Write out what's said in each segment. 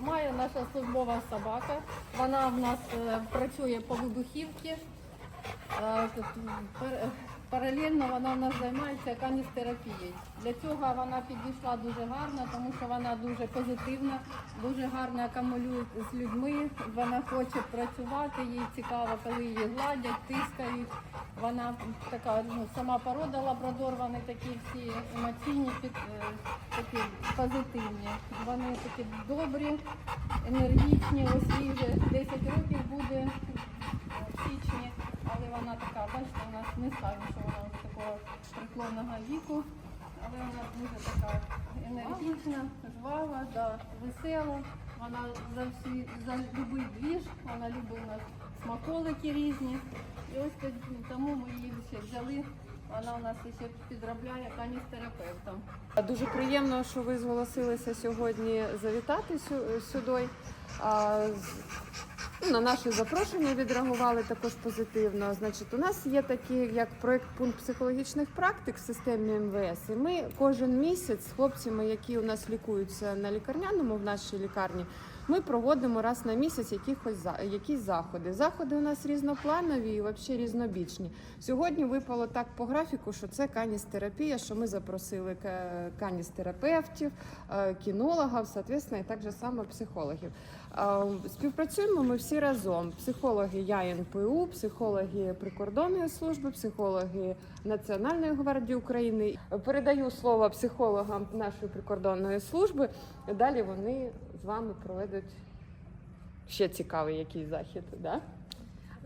має наша службова собака. Вона в нас е, працює по вибухівці. Паралельно вона в нас займається каністерапією. Для цього вона підійшла дуже гарно, тому що вона дуже позитивна, дуже гарно акумулює з людьми. Вона хоче працювати, їй цікаво, коли її гладять, тискають. Вона така ну, сама порода лабрадор, вони такі всі емоційні, е, такі позитивні. Вони такі добрі, енергічні. Ось їй вже 10 років буде в січні, але вона така, бачите, у нас не скажемо, що вона вже такого преклонного віку, але вона дуже така енергічна, жвава, да, весела. Вона за всі за любий двіж, вона любить у нас смаколики різні. І ось тому ми її ще взяли. Вона у нас ще підробляє каністерапевтом. Дуже приємно, що ви зголосилися сьогодні завітати сю- сюди. На наше запрошення відреагували також позитивно. Значить, у нас є такий як проект пункт психологічних практик в системі МВС. І ми кожен місяць з хлопцями, які у нас лікуються на лікарняному в нашій лікарні, ми проводимо раз на місяць якихось якісь заходи. Заходи у нас різнопланові і взагалі різнобічні. Сьогодні випало так по графіку, що це каністерапія, що ми запросили ка- каністерапевтів, е, кінологів, соответственно, і так же само психологів. Е, Співпрацюємо ми всі разом. Психологи ЯНПУ, психологи прикордонної служби, психологи Національної гвардії України. Передаю слово психологам нашої прикордонної служби. Далі вони з вами проведуть ще цікавий якийсь захід. Да?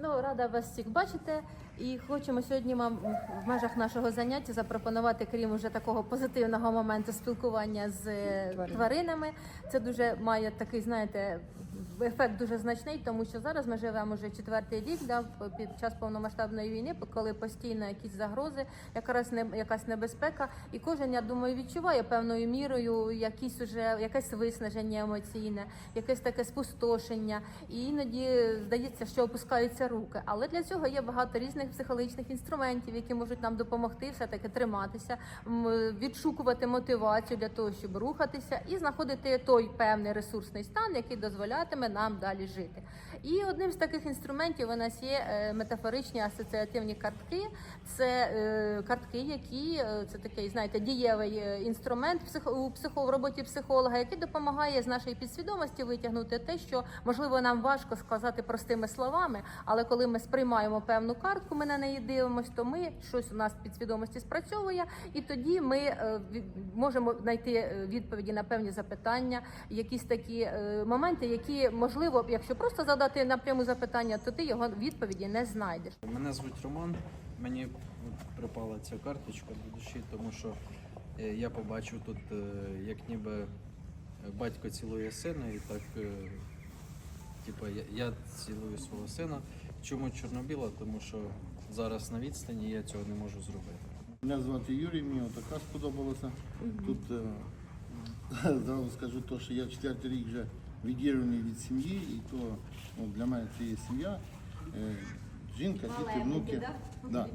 Ну, рада вас всіх бачити. І хочемо сьогодні вам в межах нашого заняття запропонувати, крім уже такого позитивного моменту спілкування з тваринами. Це дуже має такий, знаєте, ефект дуже значний, тому що зараз ми живемо вже четвертий рік, да, під час повномасштабної війни, коли постійно якісь загрози, якраз не якась небезпека, і кожен, я думаю, відчуває певною мірою якісь уже якесь виснаження емоційне, якесь таке спустошення, і іноді здається, що опускаються руки. Але для цього є багато різних психологічних інструментів, які можуть нам допомогти все таки триматися, відшукувати мотивацію для того, щоб рухатися і знаходити той певний ресурсний стан, який дозволятиме нам далі жити. І одним з таких інструментів у нас є е, метафоричні асоціативні картки. Це е, картки, які е, це такий, знаєте, дієвий інструмент у психо, в роботі психолога, який допомагає з нашої підсвідомості витягнути те, що можливо нам важко сказати простими словами, але коли ми сприймаємо певну картку, ми на неї дивимося, то ми щось у нас підсвідомості спрацьовує, і тоді ми можемо знайти відповіді на певні запитання, якісь такі моменти, які можливо, якщо просто задати напряму запитання, то ти його відповіді не знайдеш. Мене звуть Роман. Мені припала ця карточка до душі, тому що е, я побачив тут, е, як ніби е, батько цілує сина, і так, типу, я, цілую свого сина. Чому чорно-біла? Тому що зараз на відстані я цього не можу зробити. Мене звати Юрій, мені така сподобалося. Тут зразу скажу то, що я четвертий рік вже відірваний від сім'ї, і то ну, для мене це є сім'я. Е, жінка, діти, внуки. Да.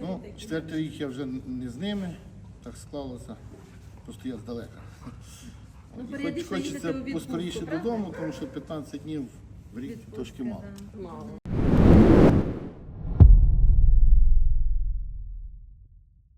Ну, четвертий рік я вже не з ними, так склалося, просто я здалека. Ну, І хоч хочеться поскоріше додому, тому що 15 днів в рік трошки мало. Мало.